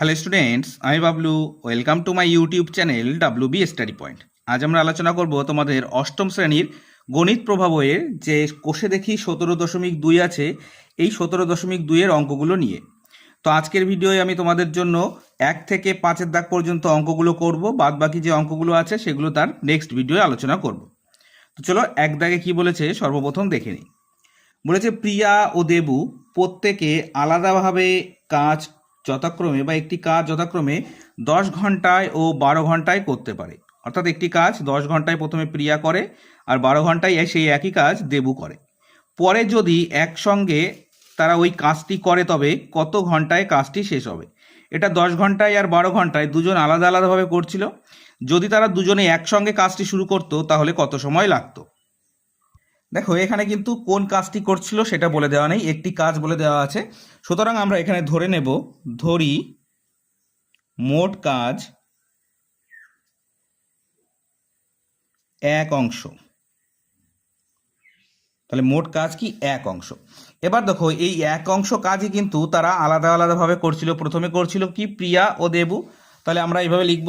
Hello students আমি Bablu. Welcome to my YouTube channel W B study point আজ আমরা আলোচনা করব তোমাদের অষ্টম শ্রেণির গণিত প্রভাবয়ের যে কোষে দেখি সতেরো দশমিক দুই আছে, এই সতেরো দশমিক দুইয়ের অঙ্কগুলো নিয়ে। তো আজকের ভিডিওয়ে আমি তোমাদের জন্য এক থেকে পাঁচের দাগ পর্যন্ত অঙ্কগুলো করব বাদ বাকি যে অঙ্কগুলো আছে সেগুলো তার নেক্সট ভিডিওয়ে আলোচনা করব। তো চলো এক দাগে কি বলেছে সর্বপ্রথম দেখে নিই। বলেছে, প্রিয়া ও দেবু প্রত্যেকে আলাদাভাবে কাজ যথাক্রমে বা একটি কাজ যথাক্রমে দশ ঘন্টায় ও বারো ঘন্টায় করতে পারে। অর্থাৎ একটি কাজ দশ ঘন্টায় প্রথমে প্রিয়া করে আর বারো ঘন্টায় সেই একই কাজ দেবু করে। পরে যদি একসঙ্গে তারা ওই কাজটি করে, তবে কত ঘন্টায় কাজটি শেষ হবে? এটা দশ ঘন্টায় আর বারো ঘন্টায় দুজন আলাদা আলাদাভাবে করছিল। যদি তারা দুজনে একসঙ্গে কাজটি শুরু করতো, তাহলে কত সময় লাগতো? দেখো, এখানে কিন্তু কোন কাজটি করছিল সেটা বলে দেওয়া নেই, একটি কাজ বলে দেওয়া আছে। সুতরাং আমরা এখানে ধরে নেব, ধরি মোট কাজ এক অংশ। তাহলে মোট কাজ কি? এক অংশ। এবার দেখো, এই এক অংশ কাজই কিন্তু তারা আলাদা আলাদাভাবে করছিল। প্রথমে করছিল কি? প্রিয়া ও দেবু। তাহলে আমরা এইভাবে লিখব,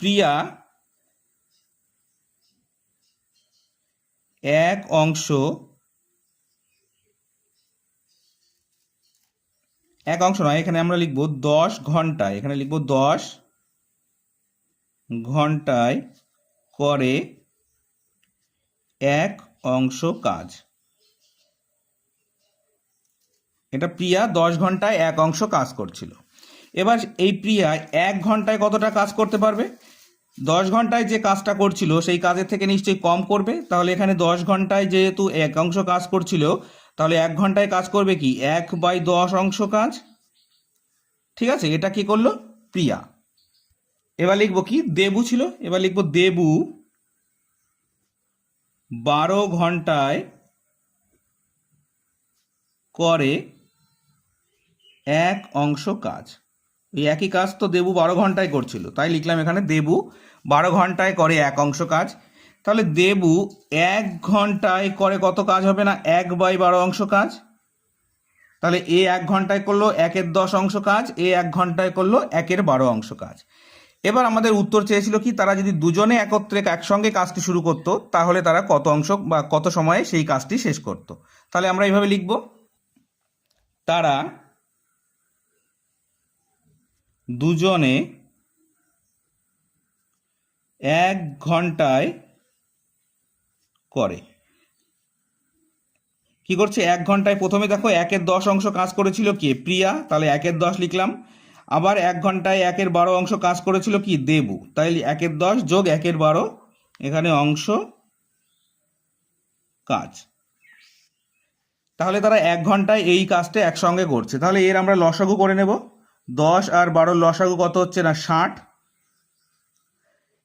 প্রিয়া এক অংশ এক অংশ নয়, এখানে আমরা লিখব দশ ঘন্টায়, এখানে লিখব দশ ঘন্টায় করে এক অংশ কাজ। এটা প্রিয়া দশ ঘন্টায় এক অংশ কাজ করছিল। এবার এই প্রিয়া এক ঘন্টায় কতটা কাজ করতে পারবে? দশ ঘন্টায় যে কাজটা করছিল, সেই কাজের থেকে নিশ্চয়ই কম করবে? তাহলে এখানে দশ ঘন্টায় যেহেতু এক অংশ কাজ করছিল, তাহলে এক ঘন্টায় কাজ করবে কি? এক বাই দশ অংশ কাজ? ঠিক আছে, এটা কি করল? প্রিয়া এবার লিখব কি? দেবু ছিল, এবার লিখব দেবু বারো ঘন্টায় করে এক অংশ কাজ। এই একই কাজ তো দেবু বারো ঘন্টায় করছিল। তাই লিখলাম এখানে দেবু বারো ঘন্টায় করে এক অংশ কাজ। তাহলে দেবু এক ঘন্টায় করে কত কাজ হবে না? এক বাই বারো অংশ কাজ। তাহলে এ এক ঘন্টায় করল, একের দশ অংশ কাজ, এ এক ঘন্টায় করল, একের বারো অংশ কাজ। এবার আমাদের উত্তর চেয়েছিল কি, তারা যদি দুজনে একত্রে একসঙ্গে কাজটি শুরু করতো, তাহলে তারা কত অংশ বা কত সময়ে সেই কাজটি শেষ করতো? তাহলে আমরা এইভাবে লিখব। তারা দুজনে এক ঘন্টায় করে। কি করছে? এক ঘন্টায় প্রথমে দেখো একের দশ অংশ কাজ করেছিল কে? প্রিয়া। তাহলে একের দশ লিখলাম। আবার এক ঘন্টায় একের বারো অংশ কাজ করেছিল কি? দেবু। তাই একের দশ যোগ একের বারো, এখানে অংশ কাজ। তাহলে তারা এক ঘন্টায় এই কাজটা একসঙ্গে করছে। তাহলে এর আমরা লসাগু করে নেব। দশ আর বারো লসাগু কত হচ্ছে না? ষাট।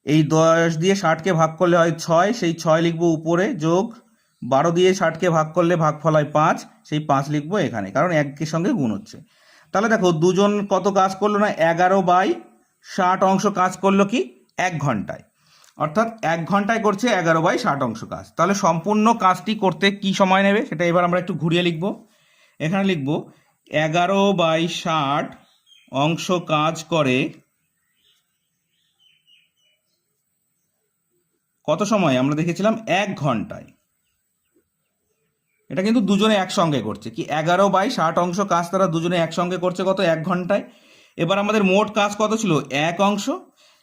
এই দশ দিয়ে ষাটকে ভাগ করলে হয় ছয়, সেই ছয় লিখব উপরে যোগ, বারো দিয়ে ষাটকে ভাগ করলে ভাগফল হয় পাঁচ, সেই পাঁচ লিখব এখানে, কারণ একের সঙ্গে গুণ হচ্ছে। তাহলে দেখো, দুজন কত কাজ করল না? এগারো বাই ষাট অংশ কাজ করল কি? এক ঘন্টায়। অর্থাৎ এক ঘন্টায় করছে এগারো বাই ষাট অংশ কাজ। তাহলে সম্পূর্ণ কাজটি করতে কি সময় নেবে? সেটা এবার আমরা একটু ঘুরিয়ে লিখব। এখানে লিখব, এগারো বাই ষাট অংশ কাজ করে কত সময়? আমরা দেখেছিলাম এক ঘন্টায়। এটা কিন্তু দুজনে একসঙ্গে করছে। কি এগারো বাই ষাট অংশ কাজ তারা দুজনে একসঙ্গে করছে কত? এক ঘন্টায়। এবার আমাদের মোট কাজ কত ছিল? এক অংশ।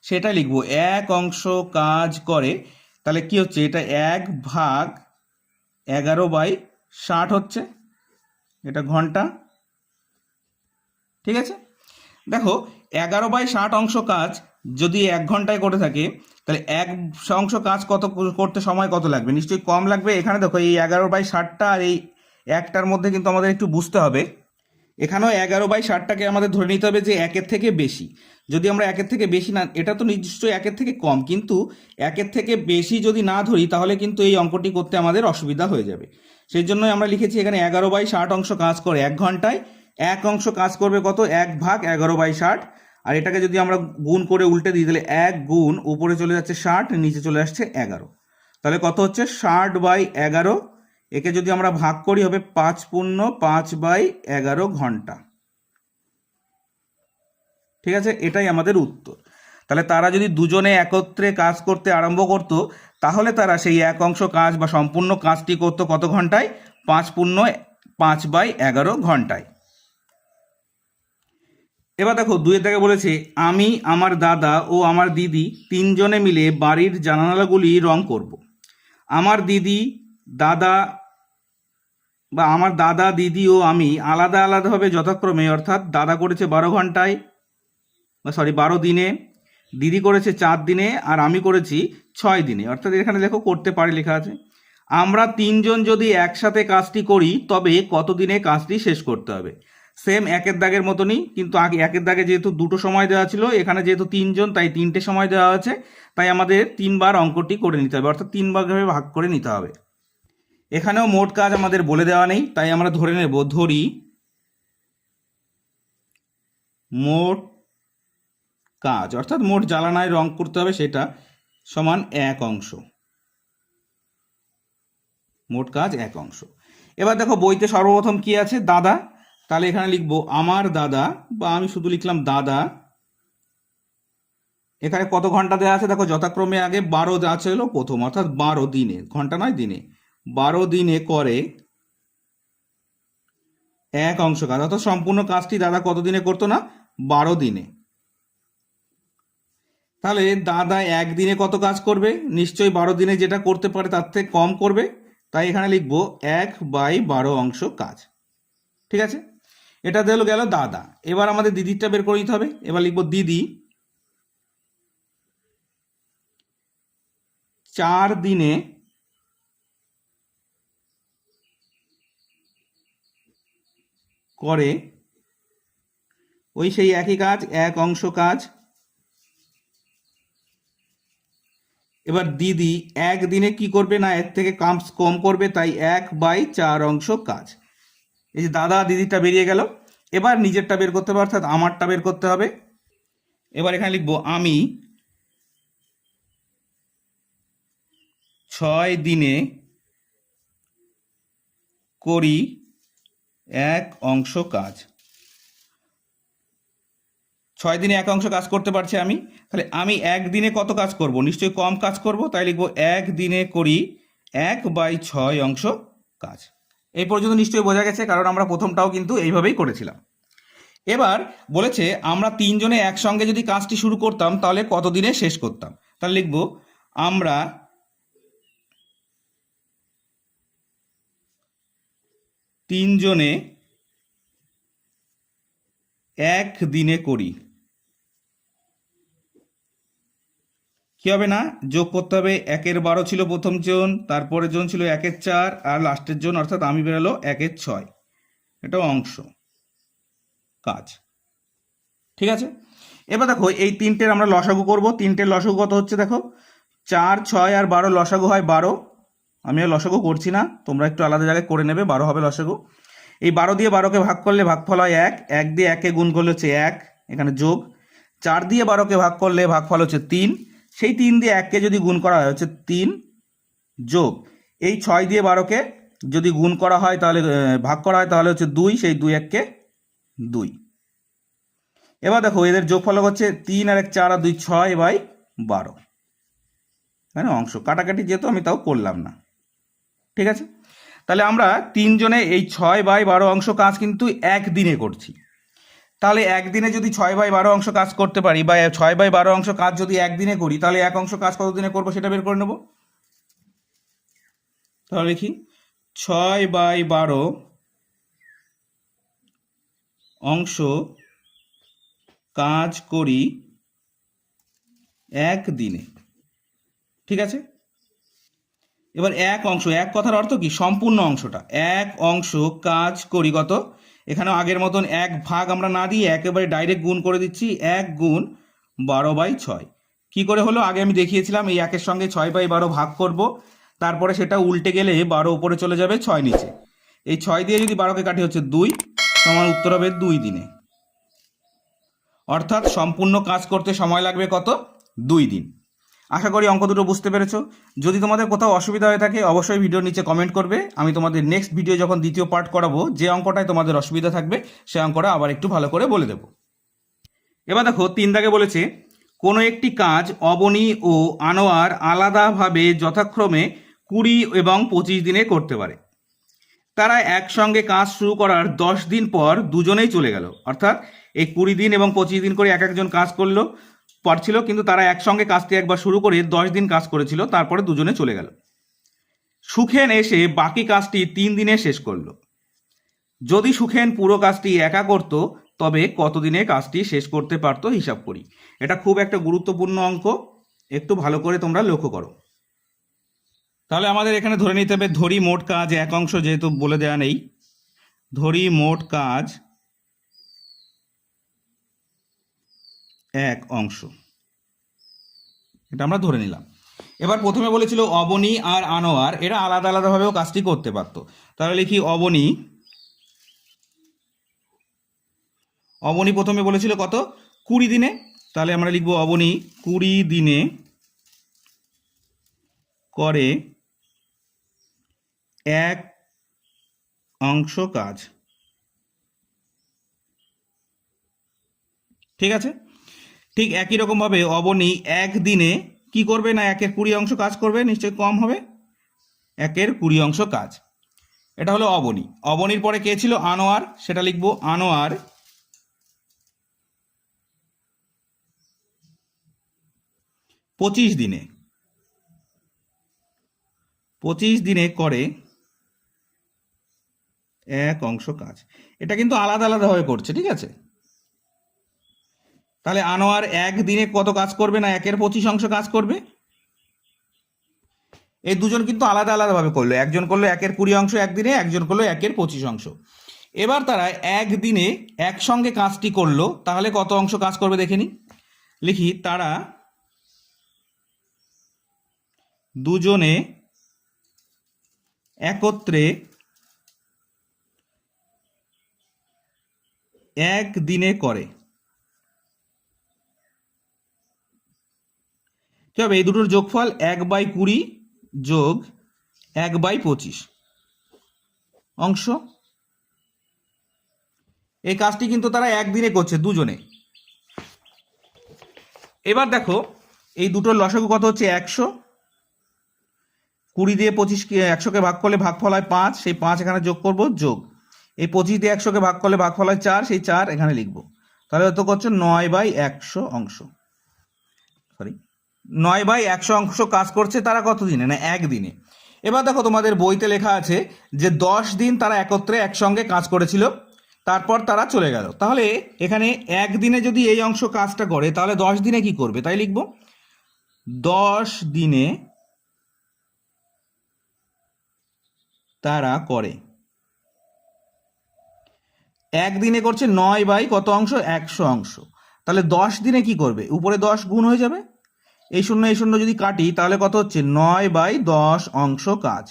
সেটা লিখব, এক অংশ কাজ করে, তাহলে কি হচ্ছে? এটা এক ভাগ এগারো বাই ষাট হচ্ছে। এটা ঘণ্টা। ঠিক আছে? এগারো বাই ষাট অংশ কাজ যদি এক ঘন্টায় করে থাকে, তাহলে এক অংশ কাজ কত করতে সময় কত লাগবে? নিশ্চয়ই কম লাগবে। এখানে দেখো, এই এগারো বাই ষাটটা আর এই একটার মধ্যে কিন্তু আমাদের একটু বুঝতে হবে। এখানেও এগারো বাই ষাটটাকে আমাদের ধরে নিতে হবে যে একের থেকে বেশি। যদি আমরা একের থেকে বেশি না, এটা তো নিশ্চয়ই একের থেকে কম, কিন্তু একের থেকে বেশি যদি না ধরি, তাহলে কিন্তু এই অঙ্কটি করতে আমাদের অসুবিধা হয়ে যাবে। সেই জন্যই আমরা লিখেছি এখানে এগারো বাই ষাট অংশ কাজ করে এক ঘন্টায় এক অংশ কাজ করবে কত? এক ভাগ এগারো বাই ষাট। আর এটাকে যদি আমরা গুণ করে উল্টে দিই, তাহলে এক গুণ উপরে চলে যাচ্ছে ষাট, নিচে চলে আসছে এগারো। তাহলে কত হচ্ছে? ষাট বাই এগারো। একে যদি আমরা ভাগ করি, হবে পাঁচ পূর্ণ পাঁচ বাই এগারো ঘণ্টা। ঠিক আছে? এটাই আমাদের উত্তর। তাহলে তারা যদি দুজনে একত্রে কাজ করতে আরম্ভ করতো, তাহলে তারা সেই এক অংশ কাজ বা সম্পূর্ণ কাজটি করতো কত ঘন্টায়? পাঁচ পূর্ণ পাঁচ বাই এগারো ঘন্টায়। এবার দেখো দুয়ের দাগে বলেছে, আমি, আমার দাদা ও আমার দিদি তিনজনে মিলে বাড়ির জানালাগুলি রং করব। আমার দিদি, দাদা বা আমার দাদা, দিদি ও আমি আলাদা আলাদাভাবে যথাক্রমে, অর্থাৎ দাদা করেছে বারো ঘন্টায়, বা সরি বারো দিনে, দিদি করেছে চার দিনে, আর আমি করেছি ছয় দিনে। অর্থাৎ এখানে দেখো, করতে পারি লেখা আছে। আমরা তিনজন যদি একসাথে কাজটি করি, তবে কত দিনে কাজটি শেষ করতে হবে? সেম একের দাগের মতনই, কিন্তু আগে একের দাগে যেহেতু দুটো সময় দেওয়া ছিল, এখানে যেহেতু তিনজন, তাই তিনটে সময় দেওয়া আছে তাই আমাদের তিনবার অঙ্কটি করে নিতে হবে, অর্থাৎ তিন ভাগে ভাগ করে নিতে হবে। এখানেও মোট কাজ আমাদের বলে দেওয়া নেই, তাই আমরা ধরে নেব, ধরি মোট কাজ, অর্থাৎ মোট জ্বালানায় রং করতে হবে সেটা সমান এক অংশ। মোট কাজ এক অংশ। এবার দেখো বইতে সর্বপ্রথম কি আছে? দাদা তাহলে এখানে লিখব, আমার দাদা, বা আমি শুধু লিখলাম, দাদা। এখানে কত ঘণ্টা দেওয়া আছে? দেখো, যথাক্রমে আগে বারো দেওয়া ছিল প্রথম, অর্থাৎ বারো দিনে, ঘণ্টা নয়, দিনে। বারো দিনে করে এক অংশ কাজ, অর্থাৎ সম্পূর্ণ কাজটি দাদা কত দিনে করতো না? বারো দিনে। তাহলে দাদা একদিনে কত কাজ করবে? নিশ্চয়ই বারো দিনে যেটা করতে পারে তার থেকে কম করবে। তাই এখানে লিখব, এক বাই বারো অংশ কাজ। ঠিক আছে? এটা দিল গেল দাদা। এবার আমাদের দিদিরটা বের করে নিতে হবে। এবার লিখব দিদি। চার দিনে করে ওই সেই একই কাজ, এক অংশ কাজ। এবার দিদি একদিনে কি করবে না? এর থেকে কাম কম করবে, তাই এক বাই চার অংশ কাজ। এই যে দাদা দিদিটা বেরিয়ে গেল। এবার নিজেরটা বের করতে হবে, অর্থাৎ আমারটা বের করতে হবে। এবার এখানে লিখব, আমি ছয় দিনে করি এক অংশ কাজ। ছয় দিনে এক অংশ কাজ করতে পারছি আমি। তাহলে আমি একদিনে কত কাজ করব? নিশ্চয়ই কম কাজ করব, তাই লিখব, এক দিনে করি এক বাই ছয় অংশ কাজ। এই পর্যন্ত নিশ্চয়ই বোঝা গেছে, কারণ আমরা প্রথমটাও কিন্তু এইভাবেই করেছিলাম। এবার বলেছে, আমরা তিনজনে একসঙ্গে যদি কাজটি শুরু করতাম, তাহলে কত দিনে শেষ করতাম? তাহলে লিখব, আমরা তিনজনে এক দিনে করি। কি হবে না? যোগ করতে হবে একের বারো ছিল প্রথম জন, তারপরের জন ছিল একের চার, আর লাস্টের জন অর্থাৎ আমি বেরোলো একের ছয়। এটা অংশ। কাজ। ঠিক আছে? এবার দেখো, এই তিনটের আমরা লসাগু করব। তিনটের লসাগু কত হচ্ছে দেখো? চার, ছয় আর বারো লসাগু হয় বারো। আমি আর লসাগু করছি না। তোমরা একটু আলাদা জায়গায় করে নেবে, বারো হবে লসাগু। এই বারো দিয়ে বারোকে ভাগ করলে ভাগফল হয় এক। এক দিয়ে একে গুণ করলে হচ্ছে এক, এখানে যোগ। চার দিয়ে বারোকে ভাগ করলে ভাগফল হচ্ছে তিন। সেই তিন দিয়ে এককে যদি গুণ করা হয়, হচ্ছে তিন যোগ এই ছয় দিয়ে বারোকে যদি গুণ করা হয় তাহলে ভাগ করা হয়, তাহলে হচ্ছে দুই, সেই দুই এককে দুই। এবার দেখো, এদের যোগফল হচ্ছে তিন আর এক চার আর দুই ছয় বাই বারো। তাই না অংশ, কাটাকাটি যেহেতু আমি তাও করলাম না। ঠিক আছে? তাহলে আমরা তিনজনে এই ছয় বাই বারো অংশ কাজ কিন্তু একদিনে করছি। তাহলে একদিনে যদি ছয় বাই বারো অংশ কাজ করতে পারি বা ছয় বাই বারো অংশ কাজ যদি একদিনে করি, তাহলে এক অংশ কাজ কত দিনে করব সেটা বের করে নেব? তাহলে লিখি, ছয় বাই বারো অংশ কাজ করি এক দিনে ঠিক আছে? এবার এক অংশ, এক কথার অর্থ কি? সম্পূর্ণ অংশটা। এক অংশ কাজ করি কত? এখানে আগের মতন এক ভাগ আমরা না দিয়ে একেবারে ডাইরেক্ট গুণ করে দিচ্ছি, এক গুণ বারো বাই ছয়। কী করে হলো? আগে আমি দেখিয়েছিলাম এই একের সঙ্গে ছয় বাই বারো ভাগ করব, তারপরে সেটা উল্টে গেলে বারো উপরে চলে যাবে ছয় নিচে। এই ছয় দিয়ে যদি বারোকে কাটি হচ্ছে দুই তোমার উত্তর হবে দুই দিনে। অর্থাৎ সম্পূর্ণ কাজ করতে সময় লাগবে কত? দুই দিন। আশা করি অঙ্ক দুটো বুঝতে পেরেছ। যদি তোমাদের কোথাও অসুবিধা হয়ে থাকে, অবশ্যই ভিডিওর নিচে কমেন্ট করবে। আমি তোমাদের নেক্সট ভিডিও যখন দ্বিতীয় পার্ট করাবো, যে অঙ্কটায় তোমাদের অসুবিধা থাকবে, সে অঙ্কটা আবার একটু ভালো করে বলে দেবো। এবার দেখো, তিন দাগে বলেছে, কোনো একটি কাজ অবনী ও আনোয়ার আলাদাভাবে যথাক্রমে কুড়ি এবং পঁচিশ দিনে করতে পারে। তারা একসঙ্গে কাজ শুরু করার দশ দিন পর দুজনেই চলে গেল। অর্থাৎ এই কুড়ি দিন এবং পঁচিশ দিন করে এক একজন কাজ করল। পারছিল, কিন্তু তারা একসঙ্গে কাজটি একবার শুরু করে দশ দিন কাজ করেছিল, তারপরে দুজনে চলে গেল। সুখেন এসে বাকি কাজটি তিন দিনে শেষ করল। যদি সুখেন পুরো কাজটি একা করত, তবে কতদিনে কাজটি শেষ করতে পারতো হিসাব করি। এটা খুব একটা গুরুত্বপূর্ণ অঙ্ক, একটু ভালো করে তোমরা লক্ষ্য করো। তাহলে আমাদের এখানে ধরে নিতে হবে, ধরি মোট কাজ এক অংশ যেহেতু বলে দেওয়া নেই, ধরি মোট কাজ এক অংশ। এটা আমরা ধরে নিলাম। এবার প্রথমে বলেছিল অবনী আর আনোয়ার। এরা আলাদা আলাদাভাবেও কাজটি করতে পারতো। তাহলে লিখি অবনী। অবনী প্রথমে বলেছিল কত? কুড়ি দিনে। তাহলে আমরা লিখব অবনী কুড়ি দিনে করে এক অংশ কাজ। ঠিক আছে? ঠিক একই রকমভাবে অবনী একদিনে কি করবে না একের কুড়ি অংশ কাজ করবে? নিশ্চয়ই কম হবে। একের কুড়ি অংশ কাজ। এটা হলো অবনী। অবনীর পরে কে ছিল? আনোয়ার। সেটা লিখব, আনোয়ার। পঁচিশ দিনে। পঁচিশ দিনে করে এক অংশ কাজ। এটা কিন্তু আলাদা আলাদাভাবে করছে, ঠিক আছে? তাহলে আনোয়ার এক দিনে কত কাজ করবে না একের পঁচিশ অংশ কাজ করবে? এই দুজন কিন্তু আলাদা আলাদাভাবে করল। একজন করল একের কুড়ি অংশ একদিনে একজন করল একের পঁচিশ অংশ। এবার তারা একদিনে একসঙ্গে কাজটি করল, তাহলে কত অংশ কাজ করবে দেখে নি লিখি, তারা দুজনে একত্রে একদিনে করে। কি হবে? এই দুটোর যোগফল এক বাই কুড়ি যোগ এক বাই পঁচিশ। অংশ। এই কাজটি কিন্তু তারা একদিনে করছে, দুজনে। এবার দেখো, এই দুটোর লসাগু কত হচ্ছে? একশো। কুড়ি দিয়ে পঁচিশকে একশোকে ভাগ করলে ভাগফল হয় পাঁচ, সেই পাঁচ এখানে যোগ করব, যোগ। এই পঁচিশ দিয়ে একশোকে ভাগ করলে ভাগফল হয় চার, সেই চার এখানে লিখব। তাহলে তো করছে? নয় বাই একশো অংশ। সরি নয় বাই একশো অংশ কাজ করছে তারা কত দিনে না, একদিনে। এবার দেখো তোমাদের বইতে লেখা আছে যে দশ দিন তারা একত্রে একসঙ্গে কাজ করেছিল, তারপর তারা চলে গেল। তাহলে এখানে একদিনে যদি এই অংশ কাজটা করে, তাহলে দশ দিনে কি করবে? তাই লিখব। দশ দিনে তারা করে। একদিনে করছে নয় বাই কত অংশ? একশো অংশ। তাহলে দশ দিনে কি করবে? উপরে দশ গুণ হয়ে যাবে। এই শূন্য এই শূন্য যদি কাটি, তাহলে কত হচ্ছে? নয় বাই দশ অংশ কাজ।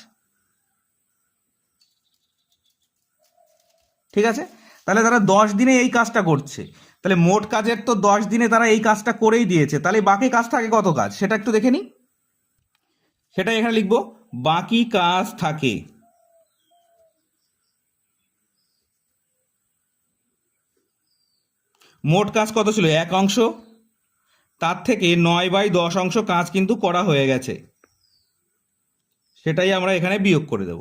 ঠিক আছে? তাহলে তারা দশ দিনে এই কাজটা করছে। তাহলে মোট কাজের তো দশ দিনে তারা এই কাজটা করেই দিয়েছে। তাহলে বাকি কাজ থাকে কত কাজ? সেটা একটু দেখে নিই। সেটা এখানে লিখব, বাকি কাজ থাকে। মোট কাজ কত ছিল? এক অংশ। তার থেকে নয় বাই দশ অংশ কাজ কিন্তু করা হয়ে গেছে। সেটাই আমরা এখানে বিয়োগ করে দেব।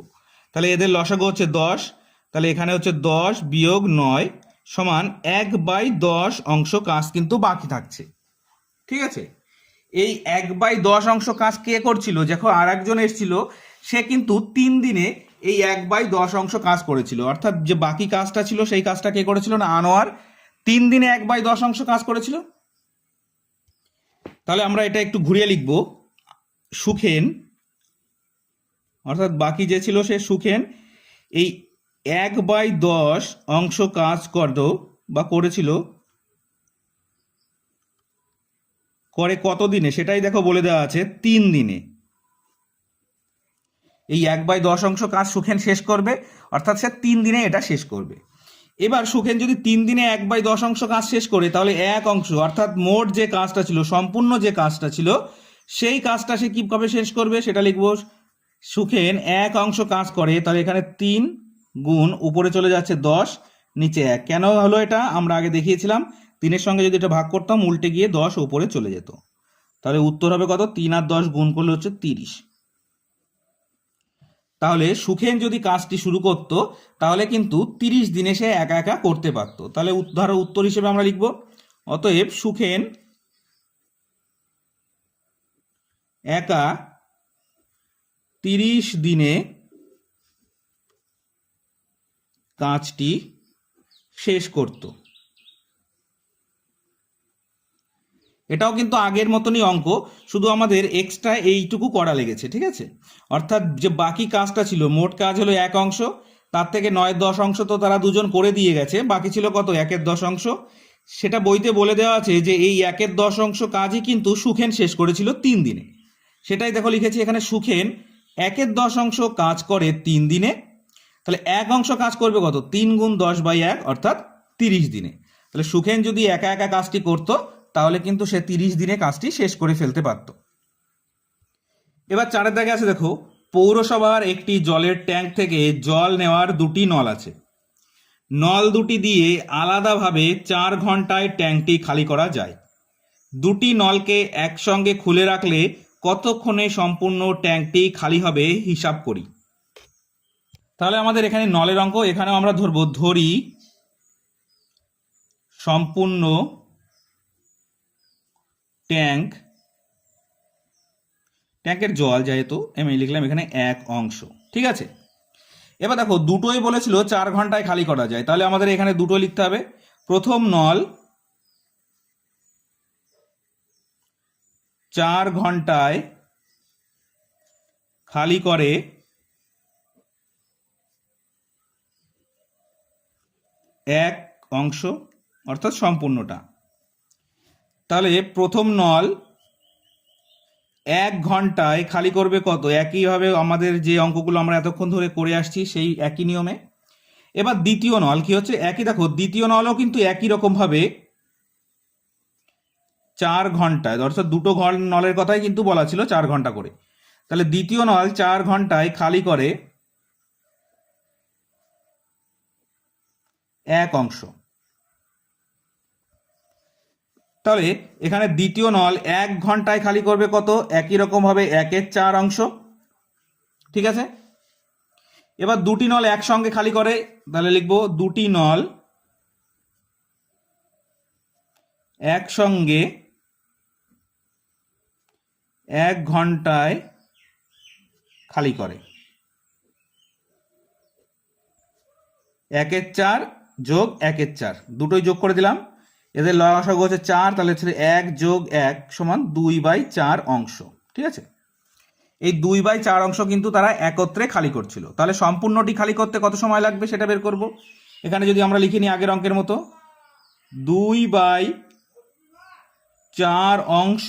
তাহলে এদের লসাগু হচ্ছে দশ, তাহলে এখানে হচ্ছে দশ বিয়োগ নয় সমান এক বাই দশ অংশ কাজ কিন্তু বাকি থাকছে। ঠিক আছে? এই এক বাই দশ অংশ কাজ কে করছিল? দেখো আর একজন এসেছিল, সে কিন্তু তিন দিনে এই এক বাই দশ অংশ কাজ করেছিল। অর্থাৎ যে বাকি কাজটা ছিল, সেই কাজটা কে করেছিল না? আনোয়ার। তিন দিনে এক বাই দশ অংশ কাজ করেছিল? তাহলে আমরা এটা একটু ঘুরিয়ে লিখব। সুখেন, অর্থাৎ বাকি যে ছিল সে সুখেন। এই এক বাই দশ অংশ কাজ করত বা করেছিল। করে কত দিনে? সেটাই দেখো বলে দেওয়া আছে, তিন দিনে। এই এক বাই দশ অংশ কাজ সুখেন শেষ করবে, অর্থাৎ সে তিন দিনে এটা শেষ করবে। এবার সুখেন যদি তিন দিনে এক বাই দশ অংশ কাজ শেষ করে, তাহলে এক অংশ, অর্থাৎ মোট যে কাজটা ছিল, সম্পূর্ণ যে কাজটা ছিল, সেই কাজটা সে কীভাবে শেষ করবে সেটা লিখব। সুখেন এক অংশ কাজ করে, তাহলে এখানে তিন গুণ উপরে চলে যাচ্ছে দশ, নিচে এক। কেন হলো এটা? আমরা আগে দেখিয়েছিলাম, তিনের সঙ্গে যদি এটা ভাগ করতাম, উল্টে গিয়ে দশ উপরে চলে যেত। তাহলে উত্তর হবে কত? তিন আর দশ গুণ করলে হচ্ছে তিরিশ। তাহলে সুখেন যদি কাজটি শুরু করতো, তাহলে কিন্তু তিরিশ দিনে সে একা একা করতে পারতো। তাহলে ধরো উত্তর হিসেবে আমরা লিখব, অতএব সুখেন একা তিরিশ দিনে কাজটি শেষ করত। এটাও কিন্তু আগের মতনই অঙ্ক, শুধু আমাদের এক্সট্রা এইটুকু করা লেগেছে, ঠিক আছে? অর্থাৎ যে বাকি কাজটা ছিল, মোট কাজ হলো এক অংশ, তার থেকে নয় দশ অংশ তো তারা দুজন করে দিয়ে গেছে, বাকি ছিল কত? একের দশ অংশ। সেটা বইতে বলে দেওয়া আছে যে এই একের দশ অংশ কাজই কিন্তু সুখেন শেষ করেছিল তিন দিনে। সেটাই দেখো লিখেছি এখানে, সুখেন একের দশ অংশ কাজ করে তিন দিনে, তাহলে এক অংশ কাজ করবে কত? তিন গুণ দশ বাই এক, অর্থাৎ তিরিশ দিনে। তাহলে সুখেন যদি একা একা কাজটি করতো তাহলে কিন্তু সে তিরিশ দিনে কাজটি শেষ করে ফেলতে পারত। এবার চারের দাগে আছে দেখো, পৌরসভার একটি জলের ট্যাঙ্ক থেকে জল নেওয়ার দুটি নল আছে। নল দুটি দিয়ে আলাদাভাবে চার ঘন্টায় ট্যাঙ্কটি খালি করা যায়। দুটি নলকে একসঙ্গে খুলে রাখলে কতক্ষণে সম্পূর্ণ ট্যাঙ্কটি খালি হবে হিসাব করি। তাহলে আমাদের এখানে নলের অঙ্ক, এখানেও আমরা ধরবো, ধরি সম্পূর্ণ ট্যাঙ্ক, ট্যাঙ্কের জল যেহেতু, আমি লিখলাম এখানে এক অংশ, ঠিক আছে? এবার দেখো, দুটোই বলেছিল চার ঘন্টায় খালি করা যায়, তাহলে আমাদের এখানে দুটো লিখতে হবে। প্রথম নল চার ঘন্টায় খালি করে এক অংশ, অর্থাৎ সম্পূর্ণটা। তাহলে প্রথম নল এক ঘন্টায় খালি করবে কত? একইভাবে আমাদের যে অঙ্কগুলো আমরা এতক্ষণ ধরে করে আসছি সেই একই নিয়মে। এবার দ্বিতীয় নল কি হচ্ছে? একই দেখো, দ্বিতীয় নলও কিন্তু একই রকমভাবে চার ঘন্টায়, অর্থাৎ দুটো ঘর নলের কথাই কিন্তু বলা ছিল চার ঘণ্টা করে। তাহলে দ্বিতীয় নল চার ঘন্টায় খালি করে এক অংশ। তাহলে এখানে দ্বিতীয় নল এক ঘন্টায় খালি করবে কত? একই রকম ভাবে একের চার অংশ। ঠিক আছে? এবার দুটি নল একসঙ্গে খালি করে, তাহলে লিখব দুটি নল একসঙ্গে এক ঘন্টায় খালি করে। একের চার যোগ একের চার, দুটোই যোগ করে দিলাম। এদের লসাগু হচ্ছে চার, তাহলে হচ্ছে এক যোগ এক সমান দুই বাই চার অংশ, ঠিক আছে? এই দুই বাই চার অংশ কিন্তু তারা একত্রে খালি করছিল। তাহলে সম্পূর্ণটি খালি করতে কত সময় লাগবে সেটা বের করব? এখানে যদি আমরা লিখে নিই আগের অঙ্কের মতো, দুই বাই চার অংশ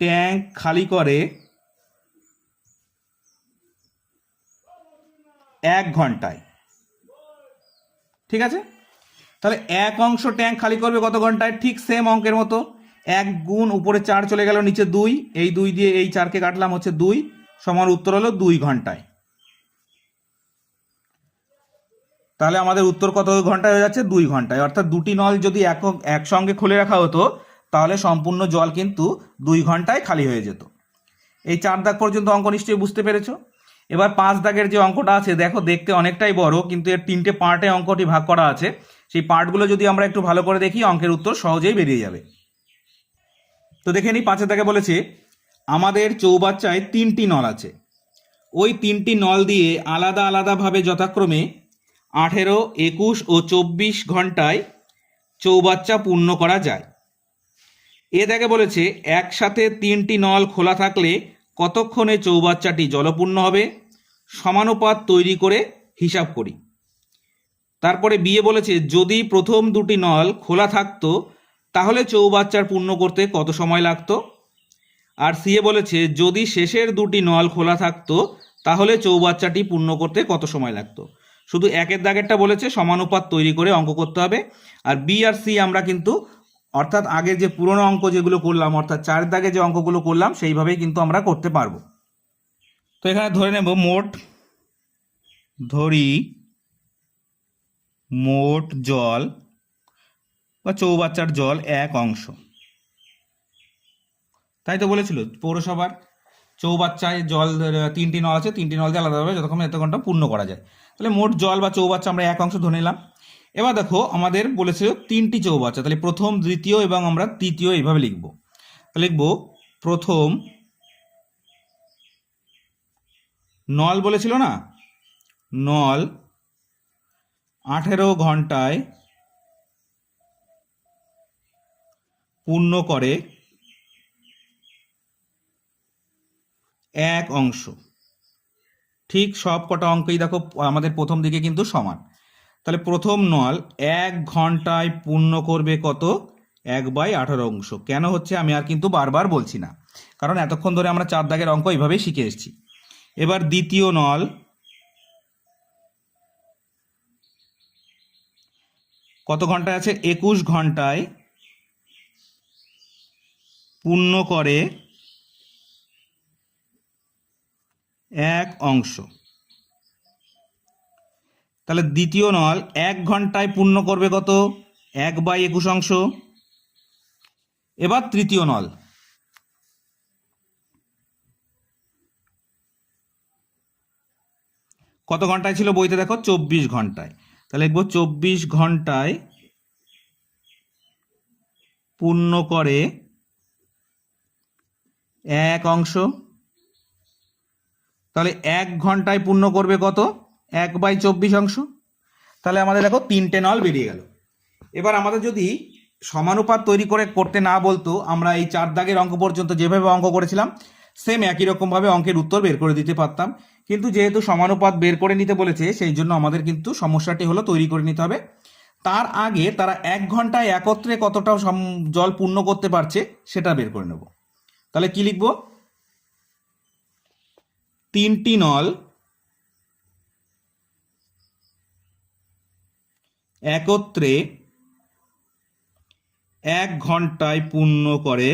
ট্যাঙ্ক খালি করে এক ঘন্টায়। ঠিক আছে? তাহলে এক অংশ ট্যাঙ্ক খালি করবে কত ঘন্টায়? ঠিক সেম অঙ্কের মতো। এক গুণ উপরে চার চলে গেল নিচে দুই। এই দুই দিয়ে এই চারকে কাটলাম হচ্ছে দুই। সমান উত্তর হলো দুই ঘন্টায়। তাহলে আমাদের উত্তর কত ঘন্টায় হয়ে যাচ্ছে? দুই ঘন্টায়। অর্থাৎ দুটি নল যদি এক একসঙ্গে খুলে রাখা হতো, তাহলে সম্পূর্ণ জল কিন্তু দুই ঘন্টায় খালি হয়ে যেত। এই চার দাগ পর্যন্ত অঙ্ক নিশ্চয়ই বুঝতে পেরেছ? এবার পাঁচ দাগের যে অঙ্কটা আছে, দেখো দেখতে অনেকটাই বড়, কিন্তু এর তিনটে পার্টে অঙ্কটি ভাগ করা আছে। সেই পার্টগুলো যদি আমরা একটু ভালো করে দেখি, অঙ্কের উত্তর সহজেই বেরিয়ে যাবে। তো দেখে নিই পাঁচের দাগে বলেছে, আমাদের চৌবাচ্চায় তিনটি নল আছে। ওই তিনটি নল দিয়ে আলাদা আলাদাভাবে যথাক্রমে আঠেরো, একুশ ও চব্বিশ ঘন্টায় চৌবাচ্চা পূর্ণ করা যায়। এ দেখে বলেছে, একসাথে তিনটি নল খোলা থাকলে কতক্ষণে চৌবাচ্চাটি জলপূর্ণ হবে? সমানুপাত তৈরি করে হিসাব করি। তারপরে বিয়ে বলেছে, যদি প্রথম দুটি নল খোলা থাকতো, তাহলে চৌবাচ্চার পূর্ণ করতে কত সময় লাগতো? আর সিএ বলেছে, যদি শেষের দুটি নল খোলা থাকতো, তাহলে চৌবাচ্চাটি পূর্ণ করতে কত সময় লাগতো? শুধু একের দাগেরটা বলেছে, সমানুপাত তৈরি করে অঙ্ক করতে হবে। আর বি আর সি আমরা কিন্তু অর্থাৎ আগে যে পুরনো অঙ্ক যেগুলো করলাম, অর্থাৎ চার দাগে যে অঙ্কগুলো করলাম, সেইভাবেই কিন্তু আমরা করতে পারব। তো এখানে ধরে নেব, মোট ধরি, মোট জল বা চৌবাচ্চার জল এক অংশ। তাই তো বলেছিল পৌরসভার চৌবাচ্চায় জল, তিনটি নল আছে, তিনটি নল দিয়ে আলাদাভাবে যতক্ষণ এত ঘণ্টা পূর্ণ করা যায়। তাহলে মোট জল বা চৌবাচ্চা আমরা এক অংশ ধরে নিলাম। এবার দেখো আমাদের বলেছিল তিনটি চৌবাচ্চা তাহলে প্রথম, দ্বিতীয় এবং আমরা তৃতীয় এইভাবে লিখব। লিখব, প্রথম নল বলেছিল না? নল আঠেরো ঘন্টায় পূর্ণ করে এক অংশ। ঠিক সব কটা অঙ্কই দেখো আমাদের প্রথম দিকে কিন্তু সমান। তাহলে প্রথম নল এক ঘন্টায় পূর্ণ করবে কত? এক বাই আঠারো অংশ। কেন হচ্ছে? আমি আর কিন্তু বারবার বলছি না। কারণ এতক্ষণ ধরে আমরা চার দাগের অঙ্ক এইভাবেই শিখে এসেছি। এবার দ্বিতীয় নল কত ঘন্টায় আছে? একুশ ঘন্টায় পূর্ণ করে এক অংশ। তাহলে দ্বিতীয় নল, এক ঘন্টায় পূর্ণ করবে কত? এক বাই একুশ অংশ। এবার তৃতীয় নল। কত ঘন্টায় ছিল বইতে দেখো? চব্বিশ ঘন্টায়। তাহলে লিখব চব্বিশ ঘন্টায় পূর্ণ করে এক অংশ। তাহলে এক ঘন্টায় পূর্ণ করবে কত? এক বাই চব্বিশ অংশ। তাহলে আমাদের দেখো তিনটে নল বেরিয়ে গেল। এবার আমাদের যদি সমানুপাত তৈরি করে করতে না বলতো, আমরা এই চার দাগের অঙ্ক পর্যন্ত যেভাবে অঙ্ক করেছিলাম সেম একই রকমভাবে অঙ্কের উত্তর বের করে দিতে পারতাম। কিন্তু যেহেতু সমানুপাত বের করে নিতে বলেছে, সেই জন্য আমাদের কিন্তু সমস্যাটি হলো তৈরি করে নিতে হবে। তার আগে তারা এক ঘন্টায় একত্রে কতটা জল পূর্ণ করতে পারছে, সেটা বের করে নেব। তাহলে কি লিখব? তিনটি নল একত্রে এক ঘন্টায় পূর্ণ করে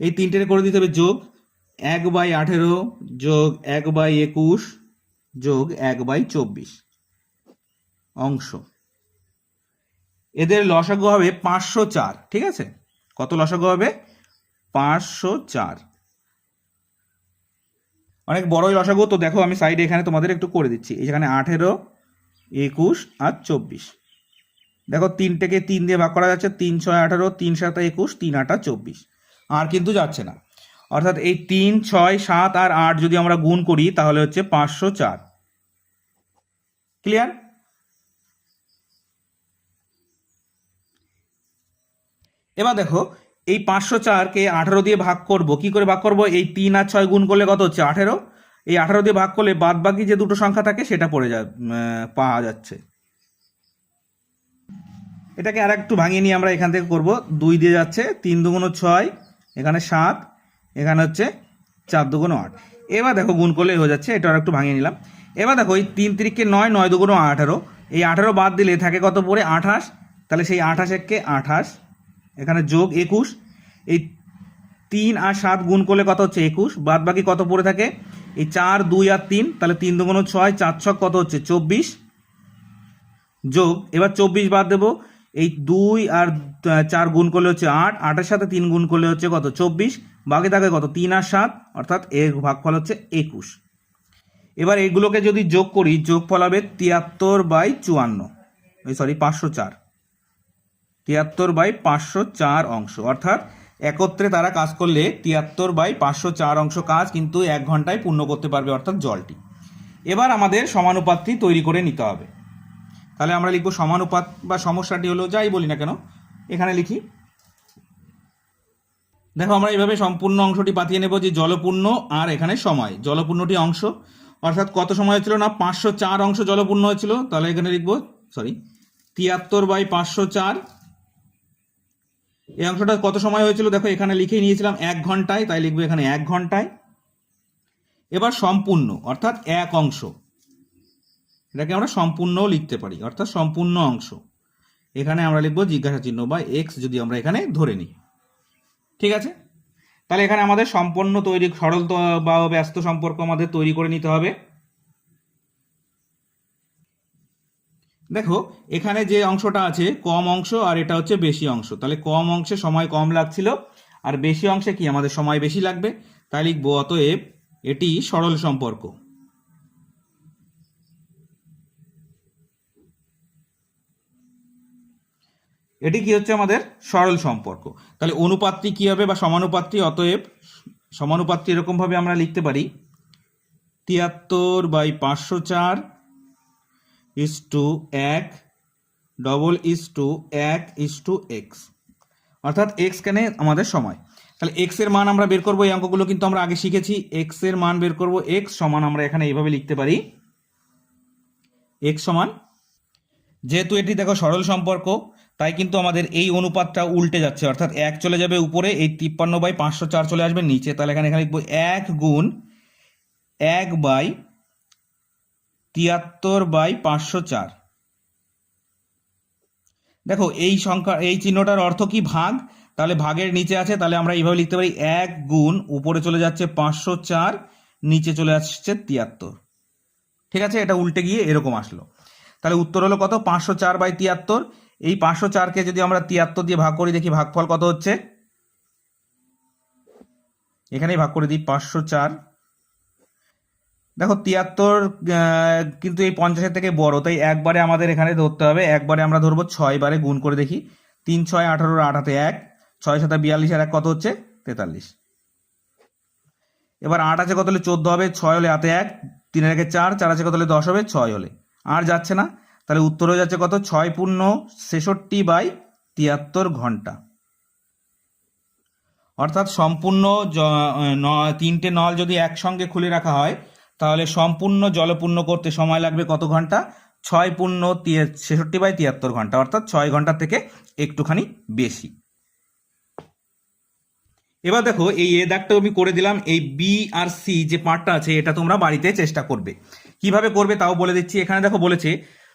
এই তিনটে করে দিতে হবে যোগ এক বাই আঠেরো যোগ এক বাই একুশ যোগ এক বাই চব্বিশ অংশ। এদের লসাগু হবে পাঁচশো চার, ঠিক আছে? কত লসাগু হবে? পাঁচশো চার। অনেক বড়ই লসাগু, তো দেখো আমি সাইডে এখানে তোমাদের একটু করে দিচ্ছি। এখানে আঠেরো, একুশ আর চব্বিশ। দেখো তিনটেকে তিন দিয়ে ভাগ করা যাচ্ছে, তিন ছয় আঠারো, তিন সাত একুশ, তিন আটা চব্বিশ। আর কিন্তু যাচ্ছে না। অর্থাৎ এই তিন, ছয়, সাত আর আট যদি আমরা গুণ করি, তাহলে হচ্ছে পাঁচশো চার। ক্লিয়ার এবার দেখো এই পাঁচশো চারকে আঠারো দিয়ে ভাগ করব, কি করে ভাগ করব? এই তিন আর ছয় গুণ করলে কত হচ্ছে? আঠেরো। এই আঠারো দিয়ে ভাগ করলে বাদ বাকি যে দুটো সংখ্যা থাকে, সেটা পড়ে যা পাওয়া যাচ্ছে। এটাকে আর একটু ভাঙিয়ে নিয়ে আমরা এখান থেকে করব। দুই দিয়ে যাচ্ছে, তিন দুগুণ ছয়, এখানে সাত, এখানে হচ্ছে চার দুগুণ আট। এবার দেখো গুণ করলে হয়ে যাচ্ছে, এটা আর একটু ভাঙিয়ে নিলাম। এবার দেখো এই তিন তিরিখকে নয় নয় দুগুণ আঠারো। এই আঠারো বাদ দিলে থাকে কত পড়ে? আঠাশ। তাহলে সেই আঠাশ এককে আঠাশ এখানে যোগ একুশ। এই তিন আর সাত গুণ করলে কত হচ্ছে একুশ? বাদ বাকি কত পড়ে থাকে? এই চার, দুই আর তিন, তাহলে তিন দুগুণ ছয়, চার ছক কত হচ্ছে? চব্বিশ। যোগ, এবার চব্বিশ বাদ দেবো। এই দুই আর চার গুণ করলে হচ্ছে আট, আটের সাথে তিন গুণ করলে হচ্ছে কত? চব্বিশ। বাকি থাকে কত? তিন আর সাত, অর্থাৎ এর ভাগফল হচ্ছে একুশ। এবার এগুলোকে যদি যোগ করি, যোগফল হবে তিয়াত্তর বাই চুয়ান্ন। সরি পাঁচশো চার। তিয়াত্তর বাই পাঁচশো চার অংশ। অর্থাৎ একত্রে তারা কাজ করলে তিয়াত্তর বাই পাঁচশো চার অংশ কাজ কিন্তু এক ঘন্টায় পূর্ণ করতে পারবে অর্থাৎ জলটি। এবার আমাদের সমানুপাতটি তৈরি করে নিতে হবে। তাহলে আমরা লিখব সমানুপাত বা সমস্যাটি হলো যাই বলি না কেন, এখানে লিখি। দেখো আমরা এইভাবে সম্পূর্ণ অংশটি পাতিয়ে নেব যে জলপূর্ণ আর এখানে সময়। জলপূর্ণটি অংশ। অর্থাৎ কত সময় হয়েছিল না? পাঁচশো চার অংশ জলপূর্ণ হয়েছিল। তাহলে এখানে লিখব সরি তিয়াত্তর বাই পাঁচশো চার এই অংশটা কত সময় হয়েছিল? দেখো, এখানে লিখে নিয়েছিলাম এক ঘন্টায়, তাই লিখব এখানে এক ঘন্টায়। এবার সম্পূর্ণ, অর্থাৎ এক অংশ। এটাকে আমরা সম্পূর্ণও লিখতে পারি, অর্থাৎ সম্পূর্ণ অংশ। এখানে আমরা লিখব জিজ্ঞাসা চিহ্ন বা এক্স যদি আমরা এখানে ধরে নিই। ঠিক আছে? তাহলে এখানে আমাদের সম্পন্ন তৈরি, সরল বা ব্যস্ত সম্পর্ক আমাদের তৈরি করে নিতে হবে। দেখো, এখানে যে অংশটা আছে, কম অংশ আর এটা হচ্ছে বেশি অংশ। তাহলে কম অংশে সময় কম লাগছিল, আর বেশি অংশে কি? আমাদের সময় বেশি লাগবে। তাই লিখব, অতএব এটি সরল সম্পর্ক। এটি কি হচ্ছে আমাদের? সরল সম্পর্ক। তাহলে অনুপাতটি কি হবে বা সমানুপাতটি? অতএব সমানুপাতটি এরকম ভাবে আমরা লিখতে পারি, তিয়াত্তর বাই পাঁচশো চার ইস টু এক, ডবল ইস টু এক, ইস টু এক্স। অর্থাৎ এক্স কেনে আমাদের সময়। তাহলে এক্সের মান আমরা বের করব, এই অঙ্কগুলো কিন্তু আমরা আগে শিখেছি। এক্সের মান বের করব, এক্স সমান আমরা এখানে এইভাবে লিখতে পারি। এক্স সমান, যেহেতু এটি দেখো সরল সম্পর্ক, তাই কিন্তু আমাদের এই অনুপাতটা উল্টে যাচ্ছে। অর্থাৎ এক চলে যাবে উপরে, এই তিপ্পান্ন বাই পাঁচশো চার চলে আসবে নিচে। তাহলে এখানে এখানে লিখব এক গুণ এক বাই তিয়াত্তর বাই পাঁচশো চার। দেখো, এই সংখ্যা, এই চিহ্নটার অর্থ কি ভাগ? তাহলে ভাগের নিচে আছে, তাহলে আমরা এইভাবে লিখতে পারি এক গুণ, উপরে চলে যাচ্ছে পাঁচশো চার, নিচে চলে আসছে তিয়াত্তর। ঠিক আছে? এটা উল্টে গিয়ে এরকম আসলো। তাহলে উত্তর হলো কত? পাঁচশো চার বাই তিয়াত্তর। এই পাঁচশো চারকে যদি আমরা তিয়াত্তর দিয়ে ভাগ করি দেখি, ভাগফল কত হচ্ছে? এখানেই ভাগ করে দিই, পাঁচশো চার দেখো, তিয়াত্তর কিন্তু এই পঞ্চাশের থেকে বড়, তাই একবারে আমাদের এখানে ধরতে হবে, একবারে আমরা ধরবো ছয় বারে গুণ করে দেখি। তিন, ছয়, আঠারো, আট হাতে এক, ছয় সাথে বিয়াল্লিশ আর এক কত হচ্ছে? তেতাল্লিশ। এবার আট আছে কত হলে চোদ্দ হবে, ছয় হলে হাতে এক তিনের একে চার চার আছে কত হলে দশ হবে, ছয় হলে। আর যাচ্ছে না, তাহলে উত্তর হয়ে যাচ্ছে কত? ছয় পূর্ণ ছেষট্টি বাই তিয়াত্তর ঘণ্টা। অর্থাৎ সম্পূর্ণ তিনটে নল যদি একসঙ্গে খুলে রাখা হয় তাহলে সম্পূর্ণ জলপূর্ণ করতে সময় লাগবে কত ঘণ্টা? ছয় পূর্ণ ছেষট্টি বাই তিয়াত্তর ঘণ্টা, অর্থাৎ ছয় ঘণ্টা থেকে একটুখানি বেশি। এবার দেখো, এই এ দাগটা আমি করে দিলাম, এই বি আর সি যে পার্টটা আছে, এটা তোমরা বাড়িতে চেষ্টা করবে। কীভাবে করবে তাও বলে দিচ্ছি, এখানে দেখো বলেছে,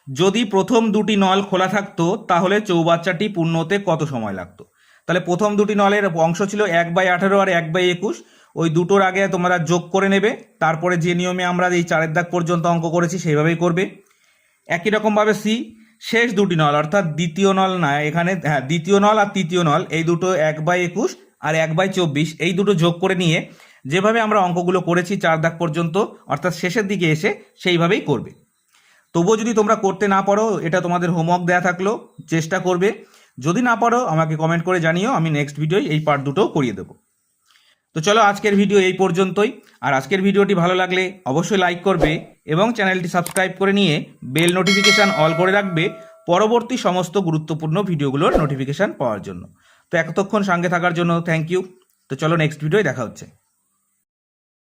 যদি প্রথম দুটি নল খোলা থাকতো, তাহলে চৌবাচ্চাটি পূর্ণ হতে কত সময় লাগতো? তাহলে প্রথম দুটি নলের অংশ ছিল এক বাই আঠারো আর এক বাই একুশ ওই দুটোর আগে তোমরা যোগ করে নেবে, তারপরে যে নিয়মে আমরা এই চারের দাগ পর্যন্ত অঙ্ক করেছি সেইভাবেই করবে। একই রকমভাবে সি, শেষ দুটি নল, অর্থাৎ দ্বিতীয় নল না, এখানে হ্যাঁ দ্বিতীয় নল আর তৃতীয় নল, এই দুটো এক বাই একুশ আর এক বাই চব্বিশ, এই দুটো যোগ করে নিয়ে যেভাবে আমরা অঙ্কগুলো করেছি চার দাগ পর্যন্ত, অর্থাৎ শেষের দিকে এসে সেইভাবেই করবে। তবুও যদি তোমরা করতে না পারো, এটা তোমাদের হোমওয়ার্ক দেয়া থাকল, চেষ্টা করবে। যদি না পারো, আমাকে কমেন্ট করে জানিও, আমি নেক্সট ভিডিওয় এই পার্ট দুটো করিয়ে দেবো। তো চলো আজকের ভিডিও এই পর্যন্তই। আর আজকের ভিডিওটি ভালো লাগলে অবশ্যই লাইক করবে এবং চ্যানেলটি সাবস্ক্রাইব করে নিয়ে বেল নোটিফিকেশান অল করে রাখবে পরবর্তী সমস্ত গুরুত্বপূর্ণ ভিডিওগুলোর নোটিফিকেশান পাওয়ার জন্য। তো এতক্ষণ সঙ্গে থাকার জন্য থ্যাংক ইউ তো চলো নেক্সট ভিডিওয় দেখা হচ্ছে।